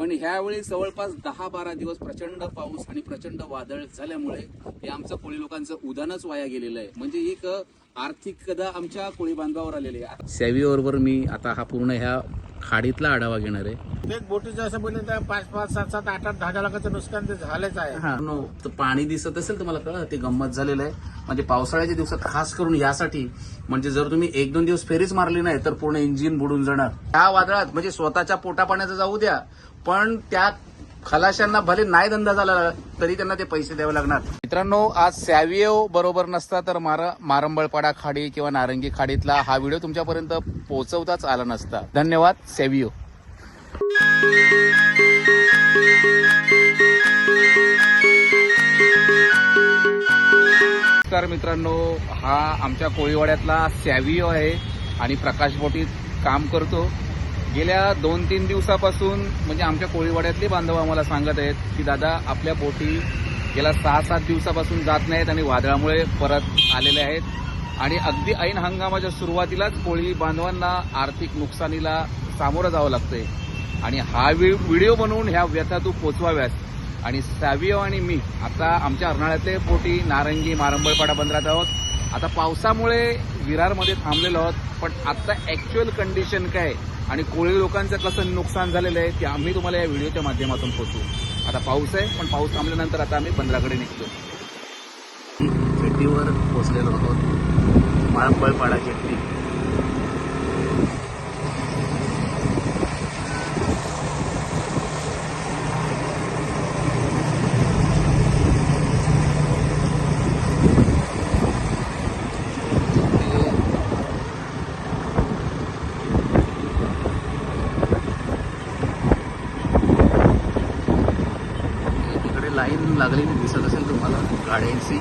पण ह्यावेळी जवळपास दहा बारा दिवस प्रचंड पाऊस आणि प्रचंड वादळ झाल्यामुळे हे आमचं कोळी लोकांचं उदानच वाया गेलेलं आहे. म्हणजे एक आर्थिक कदा आमच्या कोळी बांधवावर आलेली आहे. सॅवी बरोबर मी आता हा पूर्ण ह्या खाडीतला आढावा घेणार आहे. एक बोटीचं असं बोलले तर पाच पाच सात सात आठ आठ दहा लाखाचं नुकसान ते झालेच आहे. हा पाणी दिसत असेल तर मला कळलं ते गंमत झालेलं आहे. म्हणजे पावसाळ्याच्या दिवसात खास करून यासाठी म्हणजे जर तुम्ही एक दोन दिवस फेरीच मारली नाही तर पूर्ण इंजिन बुडून जाणार. त्या वादळात म्हणजे स्वतःच्या पोटा पाण्याचं जाऊ द्या पण त्या खलाशांना भले नाही धंदा झाला तरी त्यांना ते पैसे द्यावे लागणार. मित्रांनो आज सॅविओ बरोबर नसता तर मार मारंबळपाडा खाडी किंवा नारंगी खाडीतला हा व्हिडिओ तुमच्यापर्यंत पोहोचवताच आला नसता. धन्यवाद सॅविओ. नमस्कार मित्रांनो हा आमच्या कोळीवाड्यातला सॅव्हिओ आहे आणि प्रकाश बोटीत काम करतो. गेल्या दोन तीन दिवसापासून म्हणजे आमच्या कोळीवाड्यातले बांधव आम्हाला सांगत आहेत की दादा आपल्या बोटी गेल्या सहा सात दिवसापासून जात नाहीत आणि वादळामुळे परत आलेले आहेत. आणि अगदी ऐन हंगामाच्या सुरुवातीलाच कोळी बांधवांना आर्थिक नुकसानीला सामोरं जावं लागतंय. आणि हा व्हिडिओ बनवून ह्या व्यथा तू पोचवाव्यात आणि सॅविओ आणि मी आता आमच्या अर्नाळ्यातले पोटी नारंगी मारंबळपाडा बंदरात आहोत. आता पावसामुळे विरारमध्ये थांबलेलो आहोत पण आता ॲक्च्युअल कंडिशन काय आणि कोळी लोकांचं कसं नुकसान झालेलं आहे ते आम्ही तुम्हाला या व्हिडिओच्या माध्यमातून पोचू आता पाऊस आहे पण पाऊस थांबल्यानंतर आता आम्ही बंदराकडे निघतो शेतीवर पोचलेलो आहोत. मारंबळपाडा शेती इकडे लाईन लागलेली दिसत असेल तुम्हाला गाड्यांची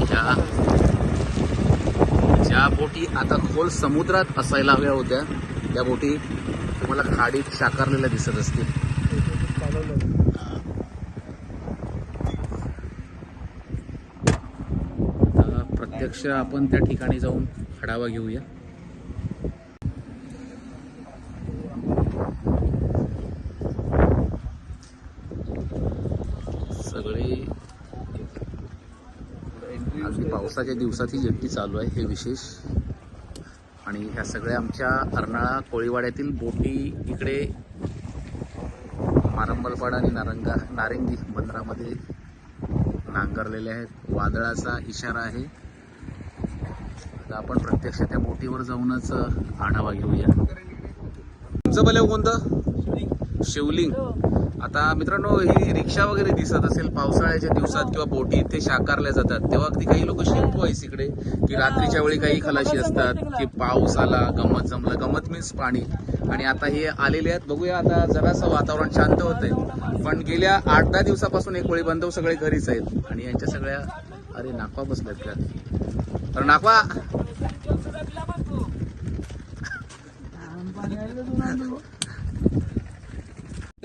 ह्या या बोटी आता खोल समुद्रात असायला हव्या होत्या. त्या बोटी तुम्हाला खाडीत साकारलेल्या दिसत असतील. प्रत्यक्ष आपण त्या ठिकाणी जाऊन आढावा घेऊया सगळे अगदी पावसाच्या दिवसात ही जेट्टी चालू आहे हे विशेष. आणि ह्या सगळ्या आमच्या अर्नाळा कोळीवाड्यातील बोटी इकडे मारंबलपाडा आणि नारंगा नारिंगी बंदरामध्ये नांगरलेल्या आहेत. वादळाचा इशारा आहे. आता आपण प्रत्यक्ष त्या बोटीवर जाऊनच आढावा घेऊया. तुमचं भले कोणतं? शिवलिंग. आता मित्रांनो ही रिक्षा वगैरे दिसत असेल पावसाळ्याच्या दिवसात किंवा बोटी इथे शाकारल्या जातात. तेव्हा अगदी काही लोक शिंपू आहेस इकडे की रात्रीच्या वेळी काही खलाशी असतात की पाऊस आला गमत जमलं. गमत मीन्स पाणी. आणि आता हे आलेले आहेत. बघूया आता जरासं वातावरण शांत होतंय. पण गेल्या आठ दहा दिवसापासून एक कोळी बांधव सगळे घरीच आहेत. आणि यांच्या सगळ्या अरे नाकवा बसल्यात का? तर नाकवा!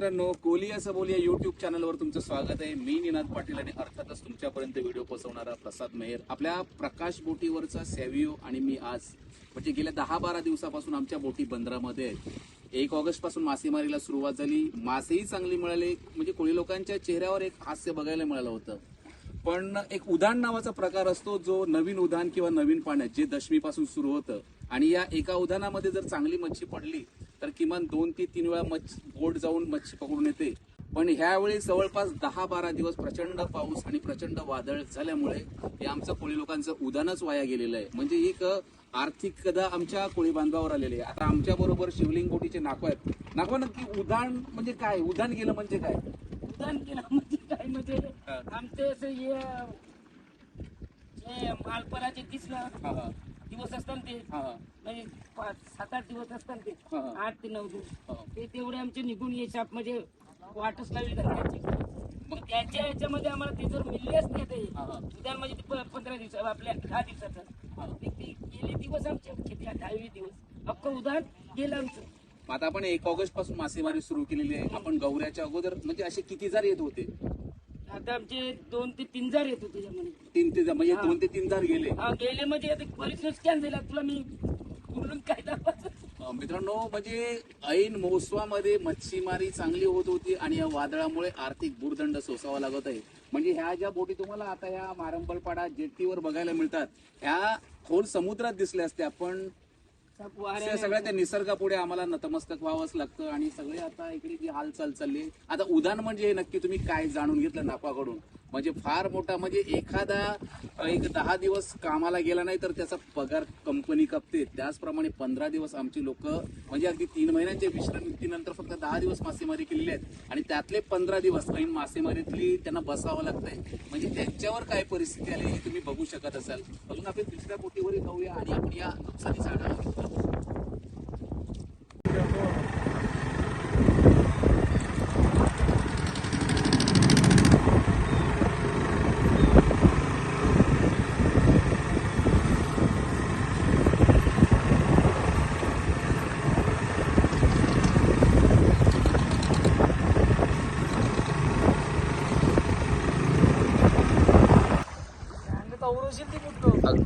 मित्रांनो कोली असं बोल या युट्यूब चॅनलवर तुमचं स्वागत आहे. मी निनाद पाटील आणि अर्थातच तुमच्यापर्यंत व्हिडिओ पोहोचवणारा प्रसाद मेहर. आपल्या प्रकाश बोटीवरचा सॅव्हिओ आणि मी आज म्हणजे गेल्या दहा बारा दिवसापासून आमच्या बोटी बंदरामध्ये आहेत. एक ऑगस्टपासून मासेमारीला सुरुवात झाली. मासेही चांगली मिळाले. म्हणजे कोळी लोकांच्या चेहऱ्यावर एक हास्य बघायला मिळालं होतं. पण एक उदान नावाचा प्रकार असतो जो नवीन उदान किंवा नवीन पाण्यात जे दशमीपासून सुरू होतं. आणि या एका उदानामध्ये जर चांगली मच्छी पडली तर किमान दोन ते तीन वेळा मच्छ बोट जाऊन मच्छी पकडून येते. पण ह्यावेळी जवळपास दहा बारा दिवस प्रचंड पाऊस आणि प्रचंड वादळ झाल्यामुळे हे आमचं कोळी लोकांचं उदानच वाया गेलेलं आहे. म्हणजे एक आर्थिक कदा आमच्या कोळी बांधवावर आलेली आहे. आता आमच्या बरोबर शिवलिंग बोटीचे नाकवा आहेत. नाकवा नक्की उदान म्हणजे काय? उदान गेलं म्हणजे काय? उदाहरण केलं म्हणजे काय? म्हणजे आमचे हे मालपराचे हा. दिवस असतात ते. म्हणजे पाच सात आठ दिवस असतात ते. आठ ते नऊ दिवस. ते तेवढे आमचे निघून यायचे. म्हणजे वाटच लावली धरण्याची मग त्याच्या याच्यामध्ये आम्हाला ते जर मिळलेच नाही ते. उद्यान म्हणजे पंधरा दिवस आपल्या दहा दिवसाचं. ते गेले दिवस आमचे. किती दहावी दिवस. अख्खं उदाहरण गेलं आमचं. आता आपण एक ऑगस्टपासून मासेमारी सुरू केलेली आहे. आपण गौऱ्याच्या अगोदर म्हणजे असे किती जार येत होते? आता आमचे दोन ते तीन जार येतो त्याच्यामध्ये. तीन ते म्हणजे दोन ते तीन जार गेले. हा गेले म्हणजे नुकसान झालं तुला मी बोलून काय दाखवायचं? मित्रांनो म्हणजे ऐन महोत्सवामध्ये मच्छीमारी चांगली होत होती आणि या वादळामुळे आर्थिक भूर्दंड सोसावा लागत आहे. म्हणजे ह्या ज्या बोटी तुम्हाला आता ह्या मारंबलपाडा जेट्टीवर बघायला मिळतात ह्या खोल समुद्रात दिसल्या असत्या पण त्या सगळ्या त्या निसर्गापुढे आम्हाला नतमस्तक व्हावंच लागतं आणि सगळे आता इकडे जी हालचाल चालली. आता उदाहरण म्हणजे हे नक्की तुम्ही काय जाणून घेतलं नापाकडून? म्हणजे फार मोठा म्हणजे एखादा एक दहा दिवस कामाला गेला नाही तर त्याचा पगार कंपनी कपते. त्याचप्रमाणे पंधरा दिवस आमची लोक म्हणजे अगदी तीन महिन्यांच्या विश्रांतीनंतर फक्त दहा दिवस मासेमारी केलेली आहेत. आणि त्यातले पंधरा दिवस ऐन मासेमारीतली त्यांना बसावं लागतंय. म्हणजे त्यांच्यावर काय परिस्थिती आली हे तुम्ही बघू शकत असाल. अजून आपण दुसऱ्या बोटीवर जाऊया आणि आपण या नुकसानीचा आढावा घेतो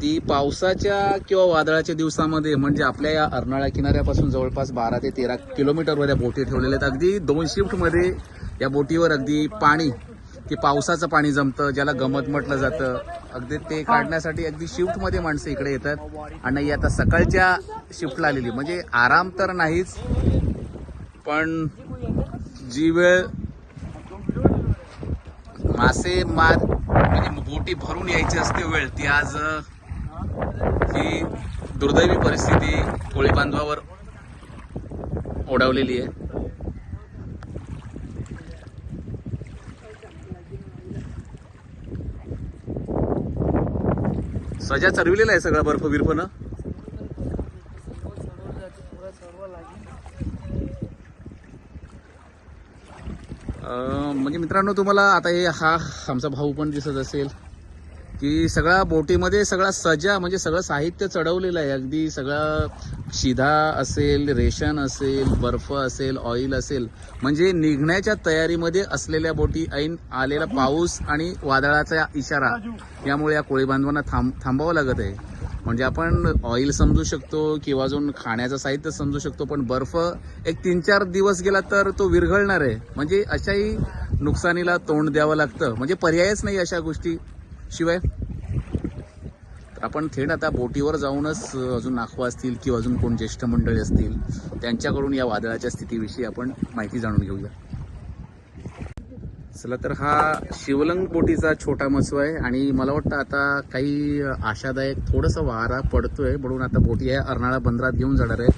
अगदी पावसाच्या किंवा वादळाच्या दिवसामध्ये म्हणजे आपल्या या अर्नाळा किनाऱ्यापासून जवळपास बारा ते तेरा किलोमीटरवर या बोटी ठेवलेल्या आहेत. अगदी दोन शिफ्टमध्ये या बोटीवर अगदी पाणी की पावसाचं पाणी जमतं ज्याला गमत म्हटलं जातं. अगदी ते काढण्यासाठी अगदी शिफ्टमध्ये माणसं इकडे येतात. आणि ही आता सकाळच्या शिफ्टला आलेली म्हणजे आराम तर नाहीच पण जी वेळ मासे मार म्हणजे बोटी भरून यायची असते वेळ ती आज ही दुर्दैवी परिस्थिती कोळी बांधवावर ओढावलेली आहे. सजा चरविलेला आहे सगळा बर्फ बिर्फ ना म्हणजे मित्रांनो तुम्हाला आता हे हा आमचा भाऊ पण दिसत असेल. की सगळ्या बोटीमध्ये सगळा सजा म्हणजे सगळं साहित्य चढवलेलं आहे. अगदी सगळं शिधा असेल रेशन असेल बर्फ असेल ऑइल असेल म्हणजे निघण्याच्या तयारीमध्ये असलेल्या बोटी ऐन आलेला पाऊस आणि वादळाचा इशारा यामुळे या कोळी बांधवांना थांब थांबावं लागत आहे. म्हणजे आपण ऑइल समजू शकतो किंवा अजून खाण्याचं साहित्य समजू शकतो पण बर्फ एक तीन चार दिवस गेला तर तो विरघळणार आहे. म्हणजे अशाही नुकसानीला तोंड द्यावं लागतं. म्हणजे पर्यायच नाही अशा गोष्टी. शिवाय तर आपण थेट आता बोटीवर जाऊनच अजून नाखवा असतील किंवा अजून कोण ज्येष्ठ मंडळी असतील त्यांच्याकडून या वादळाच्या स्थितीविषयी आपण माहिती जाणून घेऊया. चला तर हा शिवलंग बोटीचा छोटा मसू आहे आणि मला वाटतं आता काही आशादायक थोडंसं वारा पडतोय म्हणून आता बोटी या अर्नाळा बंदरात घेऊन जाणार आहे.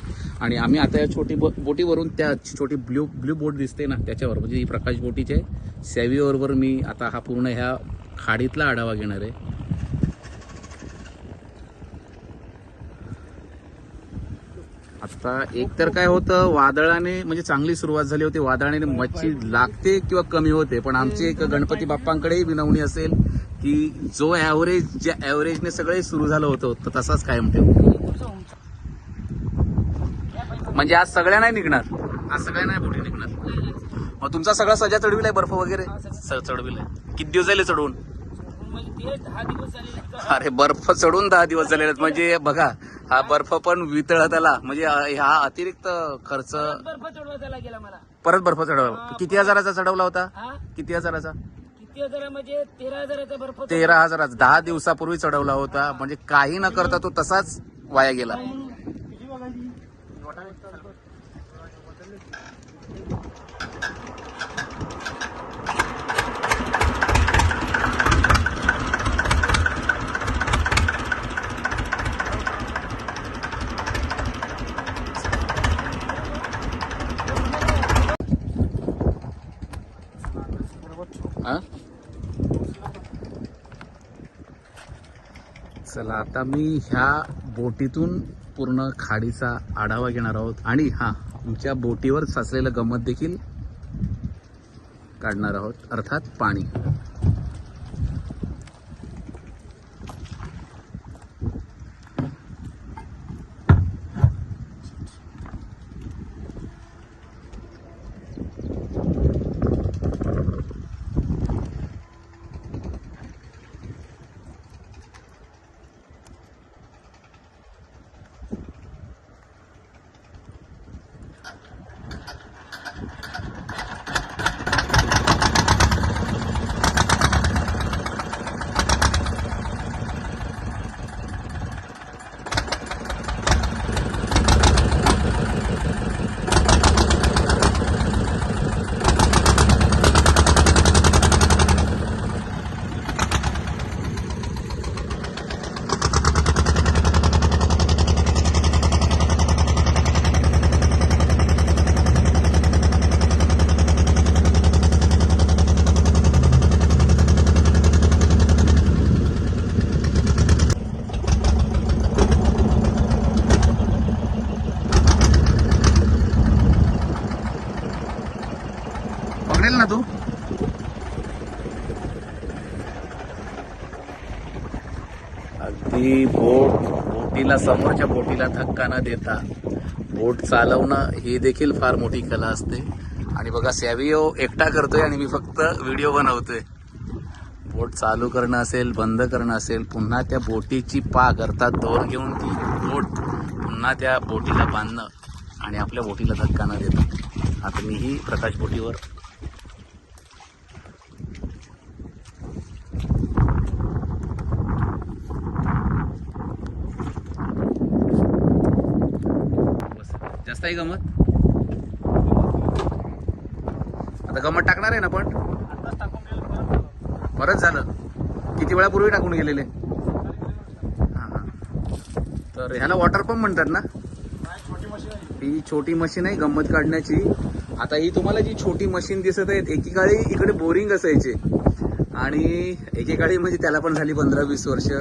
आणि आम्ही आता या छोटी बो- बोटीवरून त्या छोटी ब्ल्यू ब्ल्यू बोट दिसते ना त्याच्यावर म्हणजे ही प्रकाश बोटीचे सॅव्हीवरवर मी आता हा पूर्ण ह्या खाडीतला आढावा घेणार आहे. आता एक तर काय होतं वादळाने म्हणजे चांगली सुरुवात झाली होती. वादळाने मच्छी लागते किंवा कमी होते पण आमची एक गणपती बाप्पांकडेही विनवणी असेल की जो ऍव्हरेज ज्या ऍव्हरेजने सगळे सुरू झालं होतं तर तसाच कायम ठेवू. म्हणजे आज सगळ्या नाही निघणार? आज सगळ्या नाही बोटी निघणार. मग तुमचा सगळा सजा चढविलाय बर्फ वगैरे? चढविलाय किती दिवस झाले चढवून? अरे बर्फ चढून दहा दिवस झालेले आहेत. म्हणजे बघा हा बर्फ पण वितळत आला म्हणजे हा अतिरिक्त खर्च बर्फ चढवायचा गेला मला. परत बर्फ चढवला किती हजाराचा चढवला होता? किती हजाराचा? किती हजार म्हणजे तेरा हजाराचा बर्फ तेरा हजाराचा. दहा दिवसापूर्वी चढवला होता. म्हणजे काही न करता तो तसाच वाया गेला. चला आता मी ह्या बोटीतून पूर्ण खाडीचा आढावा घेणार आहोत. आणि हा तुमच्या बोटीवर साचलेलं गंमत देखील काढणार आहोत. अर्थात पाणी. बोटीला समोरच्या बोटीला धक्का न देता. बोट चालवणं ही देखील फार मोठी कला असते. आणि बघा सॅविओ एकटा करतोय आणि मी फक्त व्हिडिओ बनवतोय. बोट चालू करणं असेल बंद करणं असेल पुन्हा त्या बोटीची पाक अर्थात दोर घेऊन ती बोट पुन्हा त्या बोटीला बांधणं आणि आपल्या बोटीला धक्का न देता आता मीही प्रकाश बोटीवर जास्त आहे गमत. आता गमत टाकणार आहे ना पण बरंच झालं. किती वेळापूर्वी टाकून गेलेले? तर ह्याला वॉटर पंप म्हणतात ना? ही छोटी मशीन आहे गंमत काढण्याची. आता ही तुम्हाला जी छोटी मशीन दिसत आहे एकेकाळी इकडे बोरिंग असायचे. आणि एकेकाळी म्हणजे त्याला पण झाली पंधरा वीस वर्ष.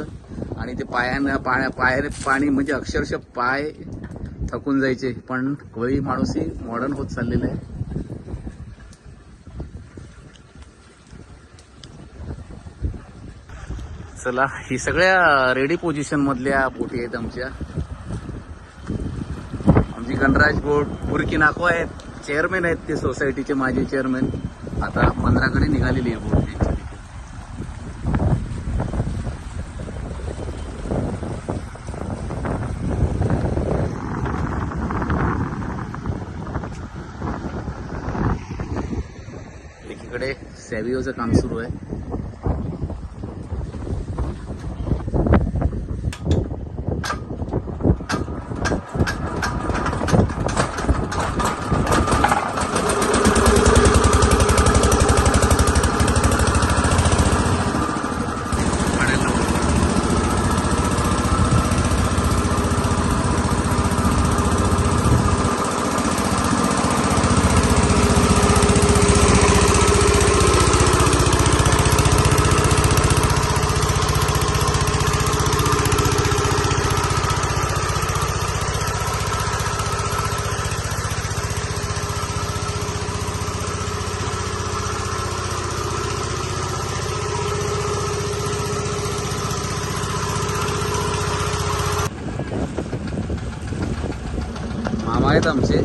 आणि ते पायानं पाया पायाने पाणी म्हणजे अक्षरशः पाय थकून जायचे पण कोळी माणूसही मॉडर्न होत चाललेलं आहे. चला ही सगळ्या रेडी पोझिशन मधल्या बोटी आहेत आमच्या. आमची गणराज बोट बुरकी नाको आहेत. चेअरमॅन आहेत ते सोसायटीचे माजी चेअरमॅन आता मंदिराकडे निघालेली आहे बोट. सॅविओचं काम सुरू आहे आहेत आमचे.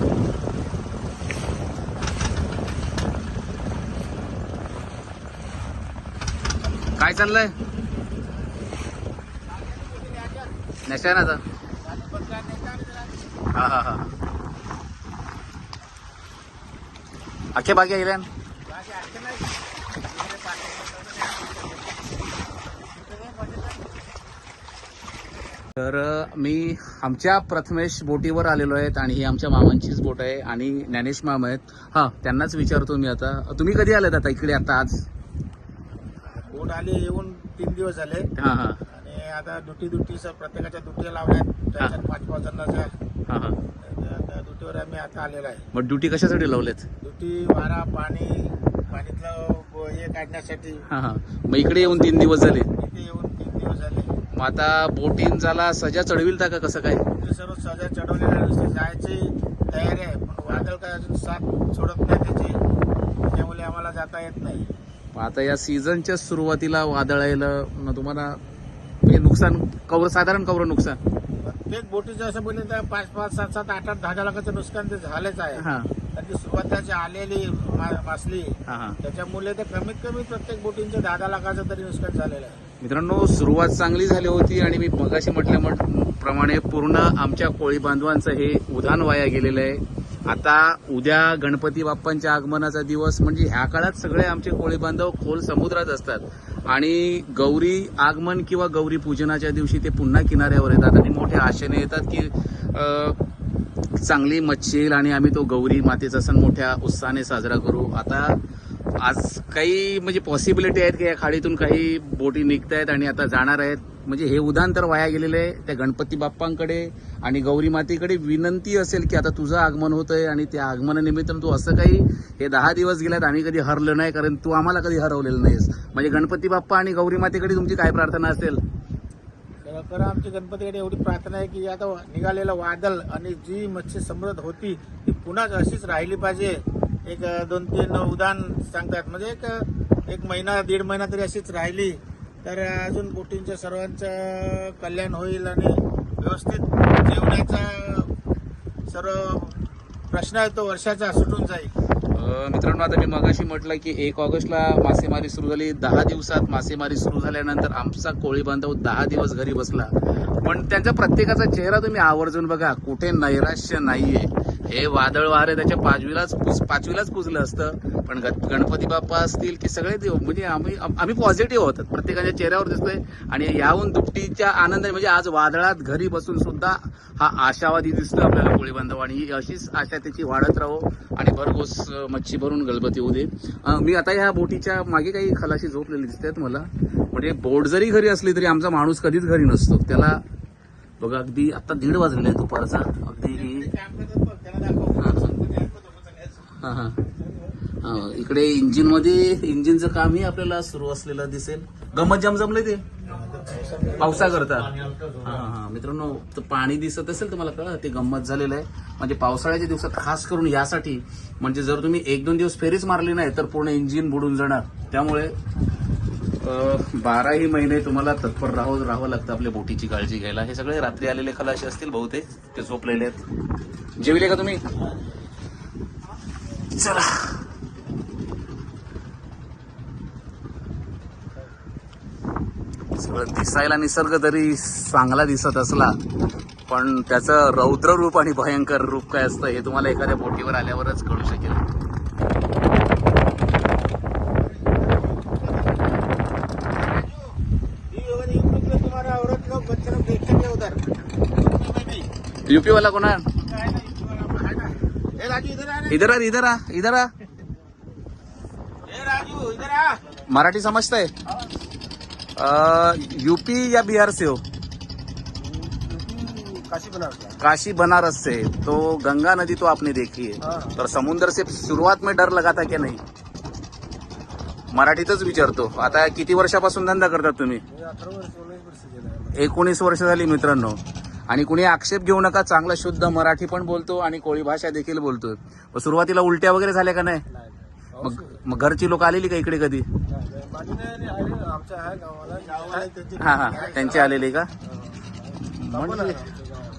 काय चाललंय? नशानाचा हा हा हा. अख्खे बाकी गेल्या तर मी आमच्या प्रथमेश बोटीवर आलेलो आहेत आणि ही आमच्या मामांचीच बोट आहे आणि ज्ञानेश मामा आहेत. हा त्यांनाच विचारतो मी आता. तुम्ही कधी आलात आता इकडे आता आज? बोट आली येऊन तीन दिवस झाले. हा हा. आणि आता दुटी दुटी प्रत्येकाच्या दुट्या लावल्यात पाच पाच जणांच्या हा हा. त्या- दुटीवर आम्ही आता आलेलो आहे. मग ड्युटी कशासाठी लावलेत? दुटी वारा पाणी पाणीतलं हे काढण्यासाठी. हा हा. मग इकडे येऊन तीन दिवस झाले. इथे येऊन तीन दिवस झाले मग आता बोटीन झाला सजा चढविल का कसं काय? सर्व सजा चढवलेले जायची तयारी आहे पण वादळ काय अजून साथ सोडत नाही त्याची. त्यामुळे आम्हाला जाता येत नाही. मग आता या सीझनच्या सुरुवातीला वादळ यायला मग तुम्हाला म्हणजे नुकसान कवर साधारण कवर नुकसान? प्रत्येक बोटीचं असं बोलले तर पाच पाच सात सात आठ आठ दहा दहा लाखाचं नुकसान ते झालेच आहे. हा. कारण ती सुरुवातीला जी आलेली मासली. हा हा. त्याच्यामुळे तर कमीत कमी प्रत्येक बोटींचे दहा दहा लाखाचं तरी नुकसान झालेलं आहे. मित्रांनो सुरुवात चांगली झाली होती आणि मी मगाशी म्हटल्याप्रमाणे पूर्ण आमच्या कोळी बांधवांचं हे उधाण वाया गेलेलं आहे. आता उद्या गणपती बाप्पांच्या आगमनाचा दिवस म्हणजे ह्या काळात सगळे आमचे कोळी बांधव खोल समुद्रात असतात. आणि गौरी आगमन किंवा गौरी पूजनाच्या दिवशी ते पुन्हा किनाऱ्यावर येतात आणि मोठ्या आशेने येतात की चांगली मच्छी येईल आणि आम्ही तो गौरी मातेचा सण मोठ्या उत्साहाने साजरा करू. आता आज काही म्हणजे पॉसिबिलिटी आहेत की या खाडीतून काही बोटी निघत आहेत आणि आता जाणार आहेत. म्हणजे हे उदाहरण तर वाया गेलेलं आहे. त्या गणपती बाप्पांकडे आणि गौरी मातेकडे विनंती असेल की आता तुझं आगमन होतंय आणि त्या आगमनानिमित्त तू असं काही हे दहा दिवस गेल्यात आम्ही कधी हरलो नाही कारण तू आम्हाला कधी हरवलेलं नाहीस. म्हणजे गणपती बाप्पा आणि गौरी मातेकडे तुमची काय प्रार्थना असेल? खरं आमची गणपतीकडे एवढी प्रार्थना आहे की आता निघालेलं वादळ आणि जी मच्छी समृद्ध होती ती पुन्हा अशीच राहिली पाहिजे. एक दोन तीन उदाहरण सांगतात. म्हणजे एक एक महिना दीड महिना तरी अशीच राहिली तर अजून गोष्टींचं सर्वांचं कल्याण होईल आणि व्यवस्थित जेवणाचा सर्व प्रश्न आहे तो वर्षाचा सुटून जाईल. मित्रांनो आता मी मगाशी म्हटलं की एक ऑगस्टला मासेमारी सुरू झाली. दहा दिवसात मासेमारी सुरू झाल्यानंतर आमचा कोळी बांधव दहा दिवस घरी बसला. पण त्यांचा प्रत्येकाचा चेहरा तुम्ही आवर्जून बघा. कुठे नैराश्य नाहीये. हे वादळ वारे त्याच्या पाचवीलाच पाचवीलाच पुजलं असतं. पण ग- गणपती बाप्पा असतील की सगळे देव म्हणजे आम्ही आम्ही पॉझिटिव्ह होतात प्रत्येकाच्या चेहऱ्यावर दिसतोय. आणि याहून दुपटीच्या आनंदाने म्हणजे आज वादळात घरी बसून सुद्धा हा आशावादी दिसतो आपल्याला कोळी बांधव आणि ही अशीच आशा त्याची वाढत राहो. आणि भरघोस मच्छी भरून गणपती होऊ दे मी आता ह्या बोटीच्या मागे काही खलाशी झोपलेली दिसतात मला. म्हणजे बोट जरी घरी असली तरी आमचा माणूस कधीच घरी नसतो. त्याला बघा अगदी आता दीड वाजलेला आहे दुपारचा. अगदी हा हा, इकडे इंजिनमध्ये इंजिनचं कामही आपल्याला सुरू असलेलं दिसेल. गमत जम ते? पावसा करता हा हा. मित्रांनो तर पाणी दिसत असेल तुम्हाला कळलं ते गंमत झालेलं आहे. म्हणजे पावसाळ्याच्या दिवसात खास करून यासाठी म्हणजे जर तुम्ही एक दोन दिवस फेरीच मारली नाही तर पूर्ण इंजिन बुडून जाणार. त्यामुळे बाराही महिने तुम्हाला तत्पर राहावं राहावं लागतं आपल्या बोटीची काळजी घ्यायला. हे सगळे रात्री आलेले खलाशी असतील बहुतेक. ते झोपलेले आहेत. जेवले का तुम्ही? चला. सगळं दिसायला निसर्ग तरी चांगला दिसत असला पण त्याचं रौद्र रूप आणि भयंकर रूप काय असतं हे तुम्हाला एखाद्या बोटीवर आल्यावरच कळू शकेल. तुम्हारा युपी वाला कोणा इधर आ इधर आ इधर इधर राजू इधर आ. मराठी समजतंय? यूपी या बिहार से हो काशी बनारस काशी बनारस से. तो गंगा नदी तो आपने देखी है. हाँ। तर समुद्र से सुरुवात में डर लगा था की नाही? मराठीतच विचारतो. आता किती वर्षापासून धंदा करतात तुम्ही? एकोणीस वर्ष झाली मित्रांनो. आणि कुणी आक्षेप घेऊ नका चांगला शुद्ध मराठी पण बोलतो आणि कोळी भाषा देखील बोलतोय. मग सुरुवातीला उलट्या वगैरे झाल्या का नाही? मग मग घरची लोक आलेली का इकडे कधी? आमच्या आहे गावाला गावाला त्यांची हा हा. त्यांची आलेली का? म्हणजे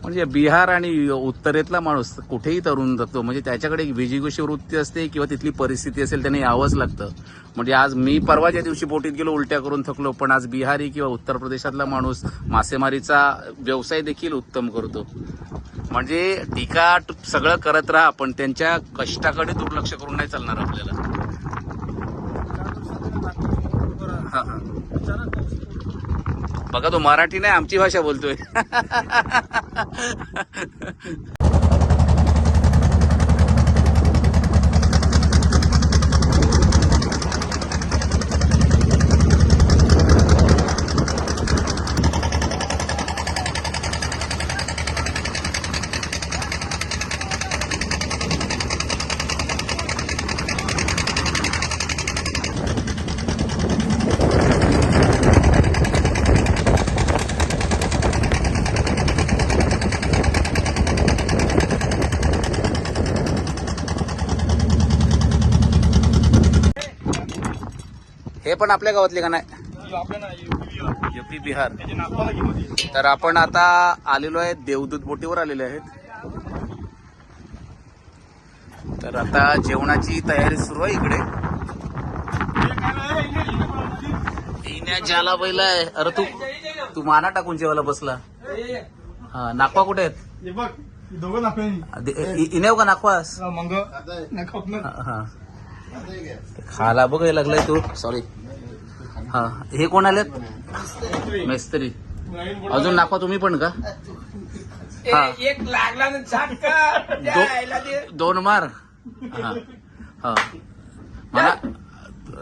म्हणजे बिहार आणि उत्तरेतला माणूस कुठेही तरुण जातो म्हणजे त्याच्याकडे एक विजिगोशी वृत्ती असते किंवा तिथली परिस्थिती असेल त्याने यावंच लागतं. म्हणजे आज मी परवाच्या दिवशी बोटीत गेलो उलट्या करून थकलो पण आज बिहारी किंवा उत्तर प्रदेशातला माणूस मासेमारीचा व्यवसाय देखील उत्तम करतो. म्हणजे टीका सगळं करत राहा पण त्यांच्या कष्टाकडे दुर्लक्ष करून नाही चालणार आपल्याला. हा हा बघा तो मराठी नाही आमची भाषा बोलतोय. हे पण आपल्या गावातले का नाही? युपी बिहार. तर आपण आता आलेलो आहे देवदूत बोटीवर आलेले आहेत. तर आता जेवणाची तयारी सुरू आहे इकडे. ज्याला बैला आहे. अरे तू तू माना टाकून जेवायला बसला. हा नागपा कुठे आहेत? इनेव का नाखवास मंग. हा खाला बघायला लागलाय तू. सॉरी हा. हे कोण आलेत? मेस्त्री. अजून नाखवा तुम्ही पण का? हा. एक लागला दे. दोन मार. हा. हा. मला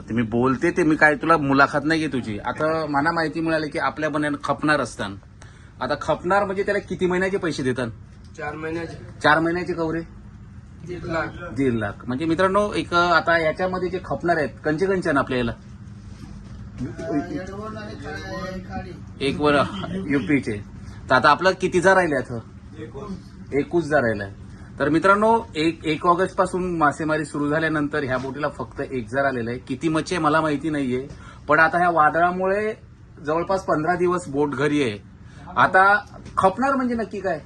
तुम्ही बोलते ते मी काय तुला मुलाखत नाही घे तुझी. आता मला माहिती मिळाली की आपल्या बनायला खपणार असतात आता खपणार म्हणजे त्याला किती महिन्याचे पैसे देतात चार महिन्याचे. चार महिन्याचे कवरे? दीड लाख. दीड लाख. म्हणजे मित्रांनो एक आता याच्यामध्ये जे खपणार आहेत कंचे कंचे ना आपल्या याला एक वर युपीचे. तर आता आपलं कितीचा राहिले आता एकूच जा राहिलाय तर मित्रांनो एक एक ऑगस्टपासून मासेमारी सुरू झाल्यानंतर ह्या बोटीला फक्त एक जार आलेला आहे. किती मच्छी आहे मला माहिती नाहीये. पण आता ह्या वादळामुळे जवळपास पंधरा दिवस बोट घरी आहे. आता खपणार म्हणजे नक्की काय?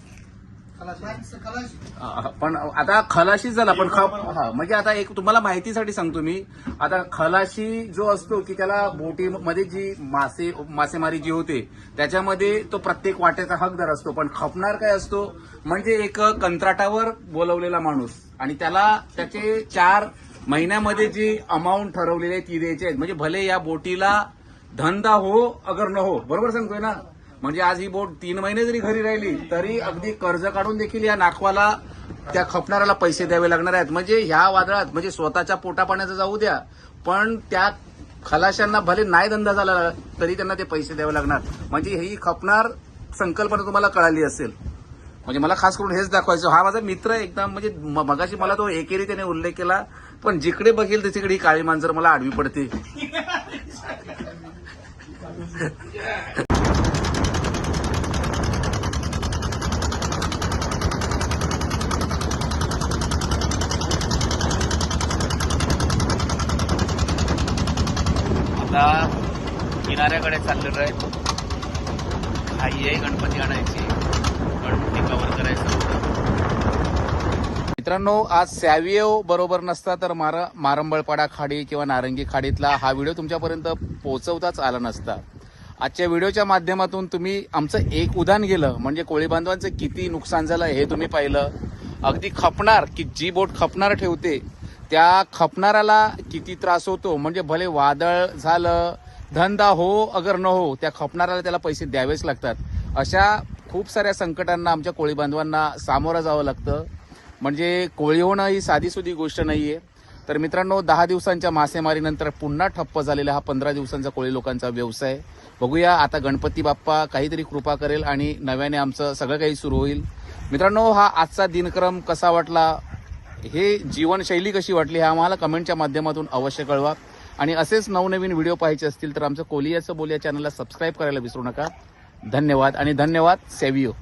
पण आता खलाशी झाला पण खप हा म्हणजे आता एक तुम्हाला माहितीसाठी सांगतो मी. आता खलाशी जो असतो की त्याला बोटीमध्ये जी मासे मासेमारी जी होते त्याच्यामध्ये तो प्रत्येक वाट्याचा हकदार असतो. पण खपणार काय असतो? म्हणजे एक कंत्राटावर बोलवलेला माणूस. आणि त्याला त्याचे चार महिन्यामध्ये जी अमाऊंट ठरवलेली आहे ती द्यायची आहे म्हणजे भले या बोटीला धंदा हो अगर न हो. बरोबर सांगतोय ना? म्हणजे आज ही बोट तीन महिने जरी घरी राहिली तरी अगदी कर्ज काढून देखील या नाखवाला त्या खपणाऱ्याला पैसे द्यावे लागणार आहेत. म्हणजे ह्या वादळात म्हणजे स्वतःच्या पोटापाण्याचं जाऊ द्या पण त्या खलाशांना भले नाही धंदा झाला तरी त्यांना ते पैसे द्यावे लागणार. म्हणजे ही खपणार संकल्पना तुम्हाला कळाली असेल. म्हणजे मला खास करून हेच दाखवायचं. हा माझा मित्र एकदम म्हणजे मगाशी मला तो एकेरी त्याने उल्लेख केला पण जिकडे बघेल तिकडे ही काळी मांजर मला आडवी पडते आता किनाऱ्याकडे चाललेलो आहे. आई आहे गणपती आणायची. गणपती कव्हर करायचं मित्रांनो आज सॅविओ बरोबर नसता तर मार मारंबळपाडा खाडी किंवा नारंगी खाडीतला हा व्हिडिओ तुमच्यापर्यंत पोहोचवताच आला नसता. आजच्या व्हिडिओच्या माध्यमातून तुम्ही आमचं एक उदाहरण गेलं म्हणजे कोळी बांधवांचं किती नुकसान झालं हे तुम्ही पाहिलं. अगदी खपणार की जी बोट खपणार ठेवते त्या खपणाराला किती त्रास होतो म्हणजे भले वादळ झालं धंदा हो अगर न हो त्या खपणाऱ्याला त्याला पैसे द्यावेच लागतात. अशा खूप साऱ्या संकटांना आमच्या कोळी बांधवांना सामोरं जावं लागतं. म्हणजे कोळी होणं ही साधीसुधी गोष्ट नाहीये. तर मित्रांनो दहा दिवसांच्या मासेमारीनंतर पुन्हा ठप्प झालेला हा पंधरा दिवसांचा कोळी लोकांचा व्यवसाय. बघूया आता गणपती बाप्पा काहीतरी कृपा करेल आणि नव्याने आमचं सगळं काही सुरू होईल. मित्रांनो हा आजचा दिनक्रम कसा वाटला? हे जीवनशैली कशी वाटली हे आम्हाला कमेंटच्या माध्यमातून अवश्य कळवा. आणि असेच नवनवीन व्हिडिओ पाहायचे असतील तर आमचं कोलियाचं बोल या चॅनलला सबस्क्राईब करायला विसरू नका. धन्यवाद आणि धन्यवाद सेवियो